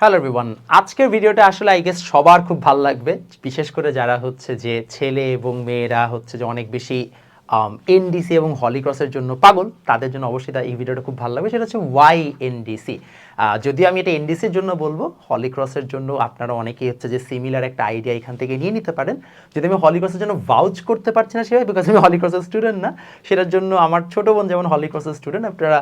Hello everyone আজকের ভিডিওটা আসলে আই গেস সবার খুব ভালো লাগবে। বিশেষ করে যারা হচ্ছে যে ছেলে এবং মেয়েরা হচ্ছে যে অনেক বেশি এনডিসি এবং হলিক্রসের জন্য পাগল, তাদের জন্য অবশ্যই এই ভিডিওটা খুব ভালো লাগবে। সেটা হচ্ছে ওয়াই এনডিসি যদিও আমি এটা এনডিসির জন্য বলব হলিক্রসের জন্য আপনারা অনেকেই হচ্ছে যে সিমিলার একটা আইডিয়া এখান থেকে নিয়ে নিতে পারেন। যদি আমি হলিক্রসের জন্য ভাউচ করতে পারছি না সেভাবে বিকজ আমি হলিক্রসের স্টুডেন্ট না, সেটার জন্য আমার ছোট বোন যেমন হলিক্রসের স্টুডেন্ট আপনারা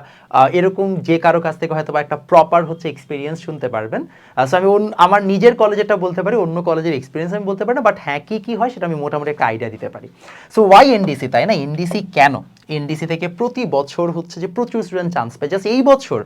এরকম যে কারও কাছ থেকে হয়তো বা একটা প্রপার হচ্ছে এক্সপিরিয়েন্স শুনতে পারবেন। সো আমি আমার নিজের কলেজেরটা বলতে পারি, অন্য কলেজের এক্সপিরিয়েন্স আমি বলতে পারি না বাট হ্যাঁ কী কী হয় সেটা আমি মোটামুটি একটা আইডিয়া দিতে পারি। সো ওয়াই এনডিসি তাই না? এনডিসি কেন? এনডিসি থেকে প্রতি বছর হচ্ছে যে প্রচুর স্টুডেন্ট চান্স পায়। জাস্ট এই বছর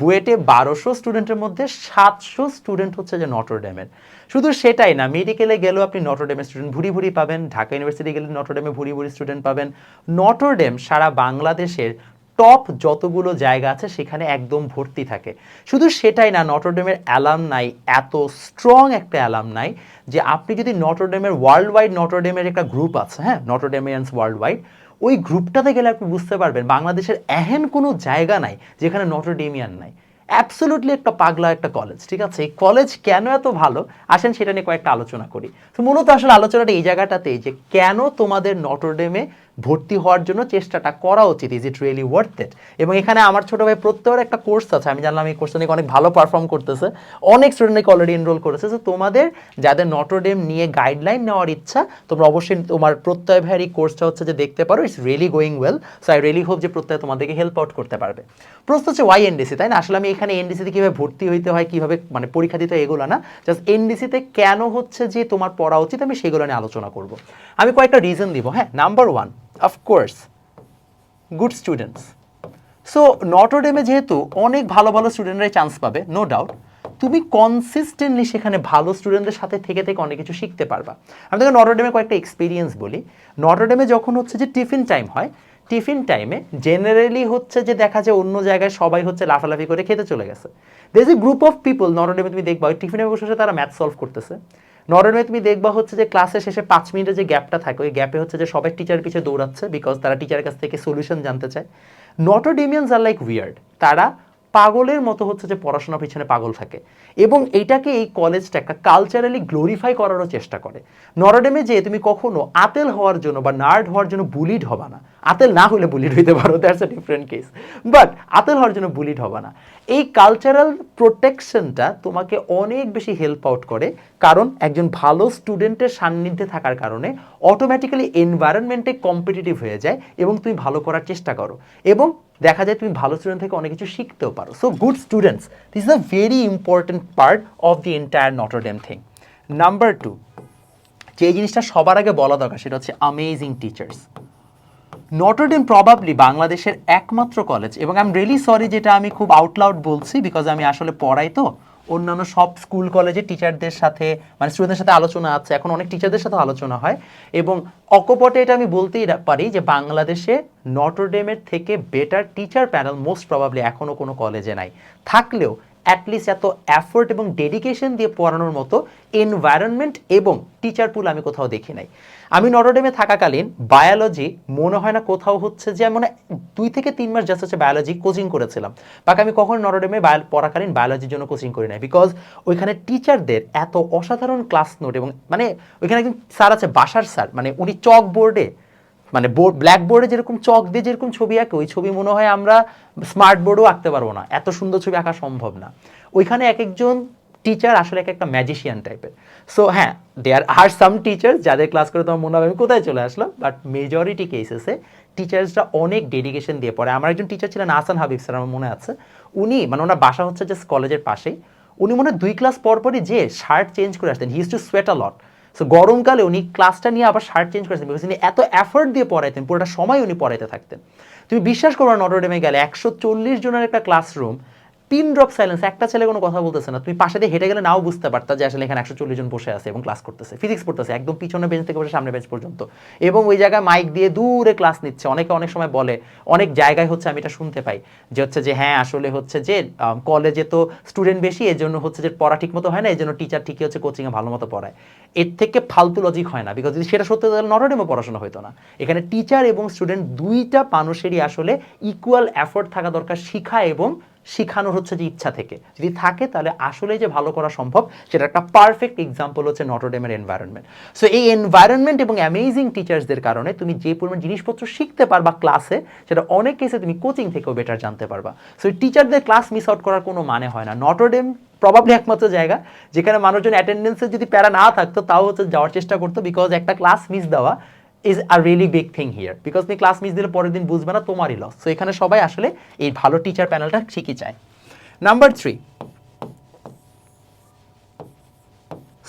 বুয়েটে বারোশো স্টুডেন্টের মধ্যে সাতশো স্টুডেন্ট হচ্ছে যে নটরডেমের। শুধু সেটাই না, মেডিকেলে গেলেও আপনি নটরডেমের স্টুডেন্ট ভুরি ভুরি পাবেন, ঢাকা ইউনিভার্সিটি গেলে নটরডেমে ভুরি ভুরি স্টুডেন্ট পাবেন। নটরডেম সারা বাংলাদেশের টপ যতগুলো জায়গা আছে সেখানে একদম ভর্তি থাকে। শুধু সেটাই না, নটরডেমের অ্যালাম নাই এত স্ট্রং একটা অ্যালাম নাই যে আপনি যদি নটরডেমের ওয়ার্ল্ড ওয়াইড নটরডেমের একটা গ্রুপ আছে হ্যাঁ নটরডেমিয়ান্স ওয়ার্ল্ড ওয়াইড ওই গ্রুপটাতে গেলে আপনি বুঝতে পারবেন বাংলাদেশের এহেন কোনো জায়গা নাই যেখানে নটরডেমিয়ান নাই। অ্যাবসোলুটলি একটা পাগলা একটা কলেজ ঠিক আছে? এই কলেজ কেন এত ভালো? আসেন সেটা নিয়ে কয়েকটা আলোচনা করি। তো মূলত আসলে আলোচনাটা এই জায়গাটাতেই যে কেন তোমাদের নটরডেমে ভর্তি হওয়ার জন্য চেষ্টাটা করা উচিত is it really worth it এবং এখানে আমার ছোট ভাই প্রত্যয়ের একটা কোর্স আছে, আমি জানলাম এই কোর্সটা নিয়ে অনেক ভালো পারফর্ম করতেছে। অনেক স্টুডেন্ট অলরেডি এনরোল করেছে তো তোমাদের যাদের নটরডেম নিয়ে গাইডলাইন নেওয়ার ইচ্ছা, তোমরা অবশ্যই তোমার প্রত্যয় ভাইয়ের এই কোর্সটা হচ্ছে যে দেখতে পারো it's really going well so I really hope যে প্রত্যয় তোমাদেরকে হেল্প আউট করতে পারবে। প্রশ্ন হচ্ছে ওয়াই এনডিসি তাই না? আসলে আমি এখানে এনডিসিতে কীভাবে ভর্তি হইতে হয়, কীভাবে মানে পরীক্ষা দিতে হয়, এগুলো না। জাস্ট এনডিসিতে কেন হচ্ছে যে তোমার পড়া উচিত, আমি সেগুলো নিয়ে আলোচনা করব। আমি কয়েকটা রিজন দিব হ্যাঁ? Number one of course good students so নটরডেমে যেহেতু অনেক ভালো ভালো স্টুডেন্টরাই চান্স পাবে নো ডাউট তুমি কনসিস্টেন্টলি সেখানে ভালো স্টুডেন্টদের সাথে থেকে থেকে অনেক কিছু শিখতে পারবা। আমি তোকে নটরডেমে কয়েকটা এক্সপিরিয়েন্স বলি। নটরডেমে যখন হচ্ছে যে টিফিন টাইম হয় টিফিন টাইমে জেনারেলি হচ্ছে যে দেখা যায় অন্য জায়গায় সবাই হচ্ছে লাফালাফি করে খেতে চলে গেছে। দের এ গ্রুপ অফ পিপল নটরডেমে তুমি দেখবা, ওই টিফিনে বসে তারা ম্যাথ সলভ করতেছে। নরওয়ে তুমি দেখবা হচ্ছে যে ক্লাসের শেষে পাঁচ মিনিটের যে গ্যাপটা থাকে, ওই গ্যাপে হচ্ছে যে সবাই টিচার পিছিয়ে দৌড়াচ্ছে বিকজ তারা টিচারের কাছ থেকে সলিউশন জানতে চায়। নটোডেমিয়ানস আর লাইক উইয়ার্ড তারা পাগলের মতো হচ্ছে যে পড়াশোনার পিছনে পাগল থাকে। এবং এইটাকে এই কলেজটা একটা কালচারালি গ্লোরিফাই করারও চেষ্টা করে। নরডেমে যে তুমি কখনো আতেল হওয়ার জন্য বা নার্ড হওয়ার জন্য বুলিড হবা না। আতেল না হলে বুলিড হইতে পারো that's a different case but আতেল হওয়ার জন্য বুলিড হবে না। এই কালচারাল প্রোটেকশনটা তোমাকে অনেক বেশি হেল্প আউট করে, কারণ একজন ভালো স্টুডেন্টের সান্নিধ্যে থাকার কারণে অটোমেটিক্যালি এনভায়রনমেন্টে কম্পিটিটিভ হয়ে যায় এবং তুমি ভালো করার চেষ্টা করো। এবং দেখা যায় তুমি ভালো স্টুডেন্ট থেকে অনেক কিছু শিখতেও পারো। So good students this is a very important part of the entire Notre Dame thing number two যে জিনিসটা সবার আগে বলা দরকার, সেটা হচ্ছে আমেজিং টিচার্স নটরডেম প্রবাবলি বাংলাদেশের একমাত্র কলেজ এবং আই এম রিয়েলি সরি যেটা আমি খুব আউটলাউড বলছি বিকজ আমি আসলে পড়াই তো। অন্যান্য সব স্কুল কলেজে টিচারদের সাথে মানে স্টুডেন্টদের সাথে আলোচনা আছে, এখন অনেক টিচারদের সাথে আলোচনা হয়। এবং অকপটে এটা আমি বলতেই পারি যে বাংলাদেশে নটরডেমের থেকে better teacher panel most probably এখনও কোনো কলেজে নাই। থাকলেও অ্যাটলিস্ট এত অ্যাফোর্ট এবং ডেডিকেশন দিয়ে পড়ানোর মতো এনভায়রনমেন্ট এবং টিচার পুল আমি কোথাও দেখি নাই। আমি নটরডেমে থাকাকালীন বায়োলজি মনে হয় না কোথাও হচ্ছে যে আমি দুই থেকে তিন মাস জাস্ট হচ্ছে বায়োলজি কোচিং করেছিলাম। বাকি আমি কখনো বায়ো পড়াকালীন বায়োলজির জন্য কোচিং করি নাই বিকজ ওইখানে টিচারদের এত অসাধারণ ক্লাস নোট এবং মানে ওইখানে একজন স্যার আছে, বাসার স্যার মানে উনি চক বোর্ডে মানে বোর্ড ব্ল্যাক বোর্ডে যেরকম চক দিয়ে যেরকম ছবি আঁকে, ওই ছবি মনে হয় আমরা স্মার্ট বোর্ডও আঁকতে পারব না। এত সুন্দর ছবি আঁকা সম্ভব না। ওইখানে এক একজন টিচার আসলে এক একটা ম্যাজিশিয়ান টাইপের সো হ্যাঁ দেয়ার আর সাম টিচার যাদের ক্লাস করে তোমার মনে হবে আমি কোথায় চলে আসলাম বাট মেজরিটি কেসেসে টিচার্সরা অনেক ডেডিকেশন দিয়ে পড়ে। আমার একজন টিচার ছিলেন আসান হাবিব স্যার, আমার মনে আছে। উনি মানে ওনার বাসা হচ্ছে যে কলেজের পাশেই। উনি মনে হয় দুই ক্লাস পর পরই যে শার্ট চেঞ্জ করে আসতেন। He is to sweat a lot so গরমকালে উনি ক্লাসটা নিয়ে আবার শার্ট চেঞ্জ করেছেন বিকজ উনি এত এফোর্ট দিয়ে পড়াইতেন, পুরোটা সময় উনি পড়াইতে থাকতেন। তুমি বিশ্বাস করো নটরডেমে গেলে একশো চল্লিশ জনের একটা ক্লাসরুম পিন ড্রপ সাইলেন্স একটা ছেলে কোনো কথা বলতেছে না। তুমি পাশে দিয়ে হেঁটে গেলে নাও বুঝতে পারতা যে আসলে এখানে একশো চল্লিশ জন বসে আছে এবং ক্লাস করতেছে। ফিজিক্স পড়তেছে, একদম পিছনে বেঞ্চ থেকে বসে সামনে বেঞ্চ পর্যন্ত। এবং ওই জায়গায় মাইক দিয়ে দূরে ক্লাস নিচ্ছে। অনেকে অনেক সময় বলে, অনেক জায়গায় হচ্ছে আমি এটা শুনতে পাই যে হচ্ছে যে হ্যাঁ আসলে হচ্ছে যে কলেজে তো স্টুডেন্ট বেশি এর জন্য হচ্ছে যে পড়া ঠিক মতো হয় না এই জন্য টিচার ঠিকই হচ্ছে কোচিংয়ে ভালো মতো পড়ায়। এর থেকে ফালতু লজিক হয় না বিকজ যদি সেটা সত্যি তাহলে নটরডেমে পড়াশোনা হতো না। এখানে টিচার এবং স্টুডেন্ট দুইটা মানুষেরই আসলে ইকুয়াল এফোর্ট থাকা দরকার শিখা এবং শিখানোর হচ্ছে যে ইচ্ছা থেকে। যদি থাকে তাহলে আসলে যে ভালো করা সম্ভব, সেটা একটা পারফেক্ট এক্সাম্পল হচ্ছে নটরডেমের এনভায়রনমেন্ট সো এই এনভায়রনমেন্ট এবং অ্যামেজিং টিচার্সদের কারণে তুমি যে পরিমাণ জিনিসপত্র শিখতে পারবা ক্লাসে সেটা অনেক কেসে তুমি কোচিং থেকেও বেটার জানতে পারবা। সো টিচারদের ক্লাস মিস আউট করার কোনো মানে হয় না। নটরডেম প্রবাবলি একমাত্র জায়গা, যেখানে মানুষজন অ্যাটেন্ডেন্সের যদি প্যারা না থাকতো, তাও হচ্ছে যাওয়ার চেষ্টা করতো বিকজ একটা ক্লাস মিস দেওয়া is a really big thing here because তুমি ক্লাস মিস দিলে পরের দিন বুঝবে না, তোমারই লস সো এখানে সবাই আসলে এই ভালো টিচার প্যানেলটা ঠিকই চায়। নাম্বার থ্রি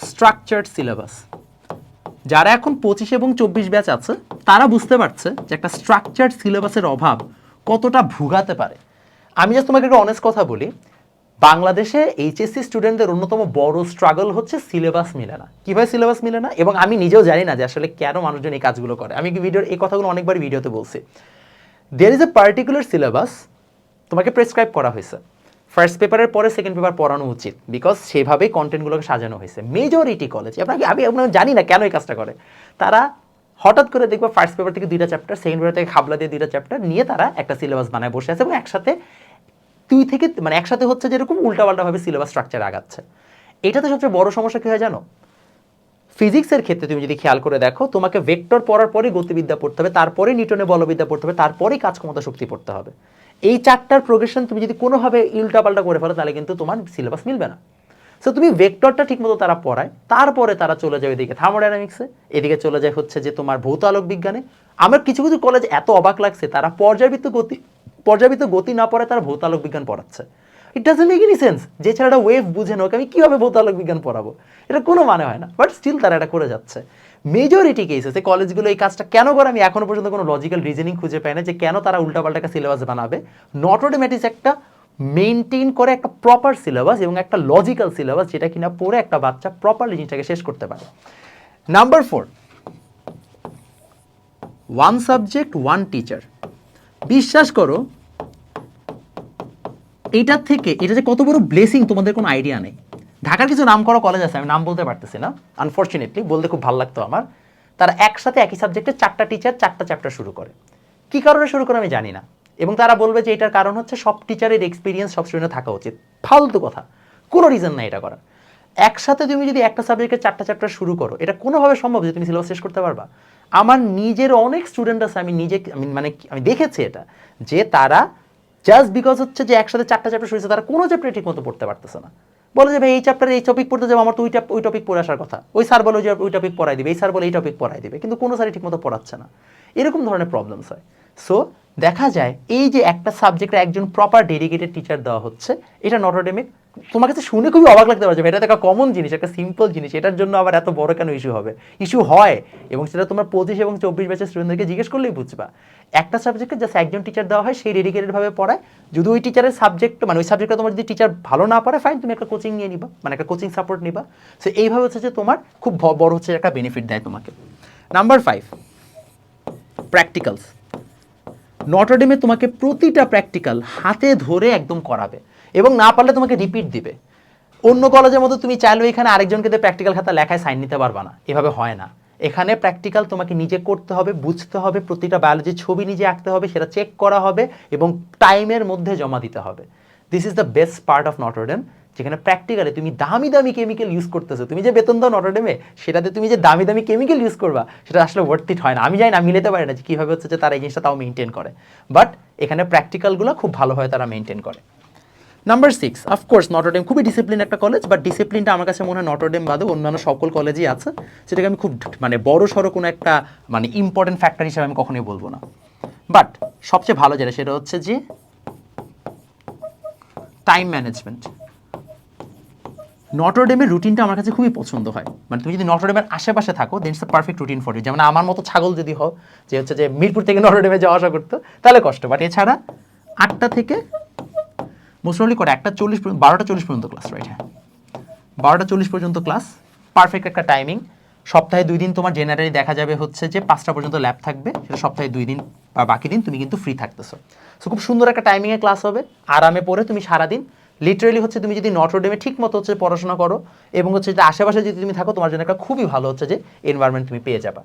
স্ট্রাকচার্ড সিলেবাস যারা এখন পঁচিশ এবং চব্বিশ ব্যাচ আছে, তারা বুঝতে পারছে যে একটা স্ট্রাকচার্ড সিলেবাসের অভাব কতটা ভুগাতে পারে। আমি জাস্ট তোমাকে একটা অনেস্ট কথা বলি বাংলাদেশে এইচএসসি স্টুডেন্টদের অন্যতম বড় স্ট্রাগল হচ্ছে সিলেবাস মিলে না। কীভাবে সিলেবাস মিলে না? এবং আমি নিজেও জানি না যে আসলে কেন মানুষজন এই কাজগুলো করে। আমি ভিডিওর এই কথাগুলো অনেকবার ভিডিওতে বলছি। There is a particular syllabus তোমাকে প্রেসক্রাইব করা হয়েছে। ফার্স্ট পেপারের পরে সেকেন্ড পেপার পড়ানো উচিত বিকজ সেভাবেই কন্টেন্টগুলোকে সাজানো হয়েছে। মেজরিটি কলেজ আপনাকে আমি আপনার জানি না কেন এই কাজটা করে। তারা হঠাৎ করে দেখব ফার্স্ট পেপার থেকে দুইটা চ্যাপ্টার সেকেন্ড পেপার থেকে খাবলা দিয়ে দুইটা চ্যাপ্টার নিয়ে তারা একটা সিলেবাস বানায় বসে আছে এবং একসাথে দুই থেকে মানে একসাথে হচ্ছে যেরকম উল্টাপাল্টাভাবে সিলেবাস স্ট্রাকচার আগাচ্ছে। এটাতে সবচেয়ে বড় সমস্যা কী হয় জানো? ফিজিক্সের ক্ষেত্রে তুমি যদি খেয়াল করে দেখো, তোমাকে ভেক্টর পড়ার পরে গতিবিদ্যা পড়তে হবে, তারপরে নিউটনের বলবিদ্যা পড়তে হবে, তারপরেই কাজ ক্ষমতা শক্তি পড়তে হবে। এই চারটার প্রোগ্রেশন তুমি যদি কোনোভাবে উল্টাপাল্টা করে ফেলো, তাহলে কিন্তু তোমার সিলেবাস মিলবে না। সো তুমি ভেক্টরটা ঠিকমতো তারা পড়ায়, তারপরে তারা চলে যাবে এদিকে থার্মোডাইনামিক্সে এদিকে চলে যায় হচ্ছে যে তোমার ভৌত আলোক বিজ্ঞানে আমার কিছু কিছু কলেজ এত অবাক লাগছে, তারা পর্যাবৃত্ত গতি পর্যাবৃত্ত গতি না পড়ে তারা ভৌত আলোক বিজ্ঞান পড়াচ্ছে। It doesn't make any sense যে ছেলেটা ওয়েভ বুঝে নোকে আমি কীভাবে ভৌতালক বিজ্ঞান পড়াবো? এটা কোনো মানে হয় না বাট স্টিল তারা এটা করে যাচ্ছে। মেজরিটি কেসেসে কলেজগুলো এই কাজটা কেন করে? আমি এখনও পর্যন্ত কোনো লজিক্যাল রিজনিং খুঁজে পাই না যে কেন তারা উল্টাপাল্টা সিলেবাস বানাবে। নট নটোডেমেটিস একটা মেনটেন করে একটা প্রপার সিলেবাস এবং একটা লজিক্যাল সিলেবাস যেটা কিনা পড়ে একটা বাচ্চা প্রপারলি জিনিসটাকে শেষ করতে পারে। Number four one subject one teacher বিশ্বাস করো এইটার থেকে এটা যে কত বড় ব্লেসিং তোমাদের কোনো আইডিয়া নেই। ঢাকার কিছু নাম করা কলেজ আছে, আমি নাম বলতে পারতেছি না। আনফর্চুনেটলি বলতে খুব ভালো লাগতো আমার। তারা একসাথে একই সাবজেক্টে চারটা টিচার চারটা চ্যাপ্টার শুরু করে। কি কারণে শুরু করে আমি জানি না। এবং তারা বলবে যে এটার কারণ হচ্ছে সব টিচারের এক্সপিরিয়েন্স সব স্টুডেন্টে থাকা উচিত। ফালতু কথা। কোনো রিজন নাই এটা করার। একসাথে তুমি যদি একটা সাবজেক্টে চারটা চ্যাপ্টার শুরু করো, এটা কোনোভাবে সম্ভব যে তুমি সিলেবাস শেষ করতে পারবা? আমার নিজের অনেক স্টুডেন্ট আছে, আমি নিজে, আমি মানে আমি দেখেছি এটা, যে তারা জাস্ট বিকজ হচ্ছে যে একসাথে চারটা চ্যাপ্টার শুরু তারা কোনো চ্যাপ্টারে ঠিক মতো পড়তে পারতেছে না। বলে যে ভাই, এই চ্যাপ্টারে এই টপিক পড়তে যাব, আমার তো ওই ওই টপিক পড়ে আসার কথা। ওই স্যার বলে যে ওই টপিক পড়াই দিবে, এই স্যার বলে এই টপিক পড়াই দিবে। কিন্তু কোনো স্যারই ঠিকমতো পড়াচ্ছে না। এরকম ধরনের প্রবলেমস হয়। সো দেখা যায়, এই যে একটা সাবজেক্টে একজন প্রপার ডেডিকেটেড টিচার দেওয়া হচ্ছে, এটা নটোডেমিক তোমার কাছে শুনে খুবই অবাক লাগতে পারছে এটা একটা কমন জিনিস, একটা সিম্পল জিনিস, এটার জন্য আবার এত বড় কেন ইস্যু হবে? ইস্যু হয়, এবং সেটা তোমার পঁচিশ এবং চব্বিশ ব্যাচের স্টুডেন্টদেরকে জিজ্ঞেস করলেই বুঝবা। একটা সাবজেক্টে জাস্ট একজন টিচার দেওয়া হয় সেই ডেডিকেটেডভাবে পড়ায়। যদি ওই টিচারের সাবজেক্ট মানে ওই সাবজেক্টটা তোমার যদি টিচার ভালো না পড়ে ফাইন তুমি একটা কোচিং নিয়ে নিবা মানে একটা কোচিং সাপোর্ট নিবা। সো এইভাবে হচ্ছে যে তোমার খুব বড় হচ্ছে একটা বেনিফিট দেয় তোমাকে। নাম্বার ফাইভ প্র্যাকটিক্যালস নটরডেমে তোমাকে প্রতিটা প্র্যাকটিক্যাল হাতে ধরে একদম করাবে। এবং না পারলে তোমাকে রিপিট দিবে। অন্য কলেজের মতো তুমি চাইলেও এখানে আরেকজনকে দিয়ে প্র্যাকটিক্যাল খাতা লেখায় সাইন নিতে পারবা না। এভাবে হয় না। এখানে প্র্যাকটিক্যাল তোমাকে নিজে করতে হবে, বুঝতে হবে, প্রতিটা বায়োলজির ছবি নিজে আঁকতে হবে, সেটা চেক করা হবে এবং টাইমের মধ্যে জমা দিতে হবে। This is the best part of Notre Dame যেখানে প্র্যাকটিক্যালি তুমি দামি দামি কেমিক্যাল ইউজ করতেছো। তুমি যে বেতন দাও নটরডেমে সেটাতে তুমি যে দামি দামি কেমিক্যাল ইউজ করবা, সেটা আসলে ওয়ার্থ ইট হয় না। আমি জানি না, মিলেতে পারি না যে কীভাবে হচ্ছে যে তারা এই জিনিসটা তাও মেনটেন করে। বাট এখানে প্র্যাকটিক্যালগুলো খুব ভালোভাবে তারা মেনটেন করে। Number six of course Notre Dame খুবই ডিসিপ্লিন একটা কলেজ বাট ডিসিপ্লিনটা আমার কাছে মনে হয় নটরডেম বাদে অন্যান্য সকল কলেজই আছে, সেটাকে আমি খুব মানে বড় সড়ো কোনো একটা মানে ইম্পর্টেন্ট ফ্যাক্টর হিসেবে আমি কখনোই বলব না। বাট সবচেয়ে ভালো যেটা, সেটা হচ্ছে যে টাইম ম্যানেজমেন্ট নটরডেমের রুটিনটা আমার কাছে খুবই পছন্দ হয়। মানে তুমি যদি নটরডেমের আশেপাশে থাকো then it's a perfect routine for you যেমন আমার মতো ছাগল যদি হও, যে হচ্ছে যে মিরপুর থেকে নটরডেমে যাওয়া আসা করতো, তাহলে কষ্ট। বাট এছাড়া আটটা থেকে মোস্ট প্রবলি করে একটা চল্লিশ বারোটা চল্লিশ পর্যন্ত ক্লাস রাইট হ্যাঁ। বারোটা চল্লিশ পর্যন্ত ক্লাস পারফেক্ট একটা টাইমিং সপ্তাহে দুই দিন তোমার জেনারেলি দেখা যাবে হচ্ছে যে পাঁচটা পর্যন্ত ল্যাব থাকবে, সেটা সপ্তাহে দুই দিন বা বাকি দিন তুমি কিন্তু ফ্রি থাকতেছো। সো খুব সুন্দর একটা টাইমিংয়ে ক্লাস হবে। আরামে পড়ে তুমি সারাদিন। লিটারেলি হচ্ছে তুমি যদি নটরডেমে ঠিক মতো হচ্ছে পড়াশোনা করো, এবং হচ্ছে যে আশেপাশে যদি তুমি থাকো, তোমার জন্য একটা খুবই ভালো হচ্ছে যে এনভায়রনমেন্ট তুমি পেয়ে যাবা।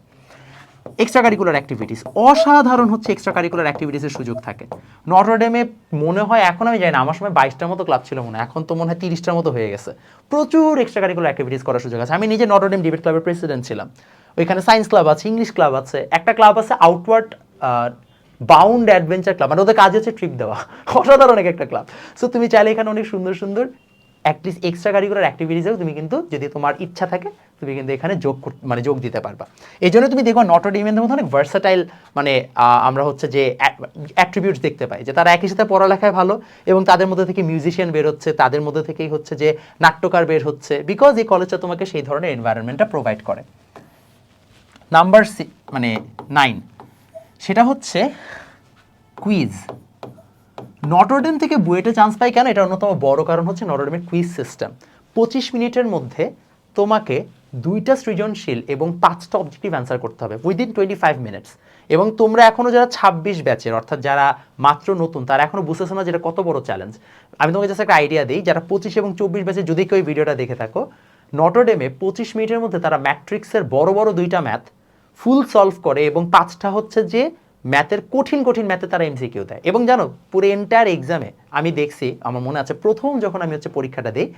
এক্সট্রা কারিকুলার অ্যাক্টিভিটিস অসাধারণ হচ্ছে এক্সট্রা কারিকুলার অ্যাক্টিভিটিসের সুযোগ থাকে। নটরডেমে মনে হয়, এখন আমি জানি না, আমার সময় বাইশটার মতো ক্লাব ছিল মনে হয়, এখন তো মনে হয় তিরিশটার মতো হয়ে গেছে। প্রচুর এক্সট্রা কারিকুলার অ্যাক্টিভিটিস করার সুযোগ আছে। আমি নিজে নটরডেম ডিবেট ক্লাবের প্রেসিডেন্ট ছিলাম। ওইখানে সায়েন্স ক্লাব আছে ইংলিশ ক্লাব আছে, একটা ক্লাব আছে আউটওয়ার্ড বাউন্ড অ্যাডভেঞ্চার ক্লাব মানে ওদের কাজ হচ্ছে ট্রিপ দেওয়া। অসাধারণ এক একটা ক্লাব সো তুমি চাইলে এখানে অনেক সুন্দর সুন্দর এক্সট্রা কারিকুলার অ্যাক্টিভিটিসেও তুমি কিন্তু যদি তোমার ইচ্ছা থাকে, তুমি কিন্তু এখানে যোগ মানে যোগ দিতে পারবা। এই জন্য তুমি দেখো নটর ডিমের মধ্যে অনেক ভার্সাটাইল মানে আমরা হচ্ছে যে অ্যাট্রিবিউটস দেখতে পাই, যে তারা একই সাথে পড়ালেখায় ভালো এবং তাদের মধ্যে থেকে মিউজিশিয়ান বের হচ্ছে, তাদের মধ্যে থেকেই হচ্ছে যে নাট্যকার বের হচ্ছে বিকজ এই কলেজটা তোমাকে সেই ধরনের এনভায়রনমেন্টটা প্রোভাইড করে। নাম্বার মানে নাইন সেটা হচ্ছে কুইজ নটরডেম থেকে বুয়েটে চান্স পাই কেন? এটা অন্যতম বড় কারণ হচ্ছে নটরডেমের কুইজ সিস্টেম পঁচিশ মিনিটের মধ্যে তোমাকে দুইটা সৃজনশীল এবং পাঁচটা অবজেক্টিভ অ্যান্সার করতে হবে উইদিন টোয়েন্টি ফাইভ মিনিটস এবং তোমরা এখনও যারা ছাব্বিশ ব্যাচের অর্থাৎ যারা মাত্র নতুন, তারা এখনও বুঝতেছো না যেটা কত বড় চ্যালেঞ্জ আমি তোমাকে জাস্ট একটা আইডিয়া দিই, যারা পঁচিশ এবং চব্বিশ ব্যাচে যদি কেউ ভিডিওটা দেখে থাকো নটরডেমে পঁচিশ মিনিটের মধ্যে তারা ম্যাট্রিক্সের বড় বড় দুইটা ম্যাথ ফুল সলভ করে এবং পাঁচটা হচ্ছে যে ম্যাথের কঠিন কঠিন ম্যাথে তারা এমসিকিউ দেয়। এবং জানো, পুরো এন্টায়ার এক্সামে আমি দেখছি, আমার মনে আছে প্রথম যখন আমি হচ্ছে পরীক্ষাটা দিই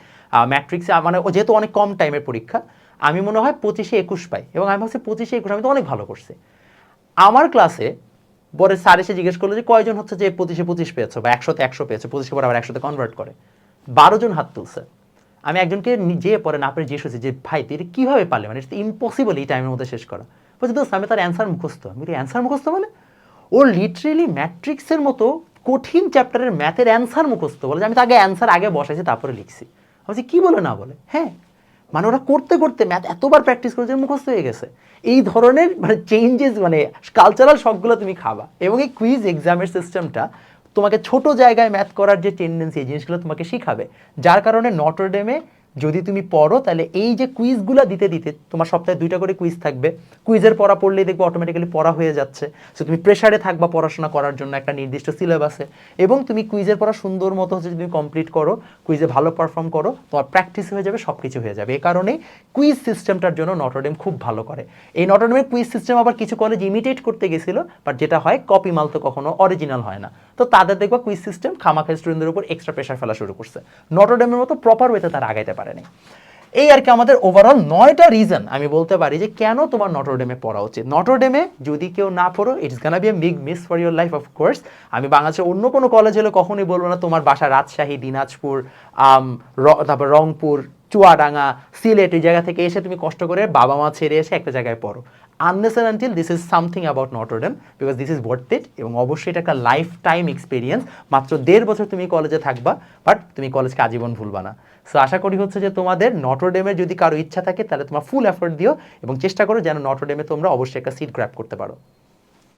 ম্যাট্রিক্সে মানে যেহেতু অনেক কম টাইমের পরীক্ষা, আমি মনে হয় পঁচিশে একুশ পাই। এবং আমি ভাবছি পঁচিশে একুশ, আমি তো অনেক ভালো করছি। আমার ক্লাসে পরে স্যার এসে জিজ্ঞেস করল যে, কয়জন হচ্ছে যে পঁচিশে পঁচিশ পেয়েছ বা একশোতে একশো পেয়েছ? পঁচিশে পরে আবার একশোতে কনভার্ট করে। বারো জন হাত তুলছে। আমি একজনকে নিজে পরে না পেরে জিজ্ঞেস করছি যে, ভাই, তুই কীভাবে পারলে? মানে ইম্পসিবল এই টাইমের মধ্যে শেষ করা। বলছি, দোস্ত, আমি তার অ্যান্সার মুখস্থ। আমি অ্যান্সার মুখস্থ মানে? ওর লিটারেলি ম্যাট্রিক্সের মতো কঠিন চ্যাপ্টারের ম্যাথের অ্যান্সার মুখস্থ বলে আমি তাকে অ্যান্সার আগে বসাইছি তারপরে লিখছি। বলছি, কী বলে না বলে? হ্যাঁ। মানে ওরা করতে করতে ম্যাথ এতবার প্র্যাকটিস করেছে মুখস্থ হয়ে গেছে। এই ধরনের মানে চেঞ্জেস মানে কালচারাল শখগুলো তুমি খাবা। এবং এই কুইজ এক্সামের সিস্টেমটা তোমাকে ছোট জায়গায় ম্যাথ করার যে টেন্ডেন্সি এই জিনিসগুলো তোমাকে শিখাবে। যার কারণে নটরডেমে যদি তুমি পড়ো, তাহলে এই যে কুইজগুলো দিতে দিতে, তোমার সপ্তাহে দুইটা করে কুইজ থাকবে। কুইজের পড়া পড়লেই দেখবে অটোমেটিক্যালি পড়া হয়ে যাচ্ছে। সো তুমি প্রেশারে থাকবা পড়াশোনা করার জন্য একটা নির্দিষ্ট সিলেবাসে এবং তুমি কুইজের পড়া সুন্দর মতো হচ্ছে তুমি কমপ্লিট করো কুইজে ভালো পারফর্ম করো, তোমার প্র্যাকটিস হয়ে যাবে সব কিছু হয়ে যাবে। এ কারণেই কুইজ সিস্টেমটার জন্য নটরডেম খুব ভালো করে। এই নটরডেমের কুইজ সিস্টেম আবার কিছু কলেজ ইমিটেট করতে গেছিল বাট যেটা হয় কপি মাল তো কখনো অরিজিনাল হয় না। তো তাদের দেখবা কুইজ সিস্টেম খামাখা স্টুডেন্টদের উপর এক্সট্রা প্রেশার ফেলা শুরু করছে। নটরডেমের মতো প্রপার ওয়েতে তারা আগাইতে পারেনি। এই আর কি আমাদের ওভারঅল নয়টা রিজন আমি বলতে পারি যে কেন তোমার নটরডেমে পড়া উচিত। নটরডেমে যদি কেউ না পড়ো it's gonna be a big miss for your life of course আমি বাংলাদেশের অন্য কোনো কলেজ হলে কখনোই বলব না, তোমার বাসা রাজশাহী, দিনাজপুর তারপর রংপুর, চুয়াডাঙ্গা, সিলেট, এই জায়গা থেকে এসে তুমি কষ্ট করে বাবা মা ছেড়ে এসে একটা জায়গায় পড়ো। Unless and until this is something about Notre Dame because this is worth it এবং অবশ্যই এটা একটা লাইফ টাইম এক্সপিরিয়েন্স মাত্র দেড় বছর তুমি কলেজে থাকবা বাট তুমি কলেজকে আজীবন ভুলবা না। সো আশা করি হচ্ছে যে তোমাদের নটরডেমের যদি কারও ইচ্ছা থাকে, তাহলে তোমার ফুল এফোর্ট দিও, এবং চেষ্টা করো যেন নটরডেমে তোমরা অবশ্যই একটা সিট গ্র্যাপ করতে পারো।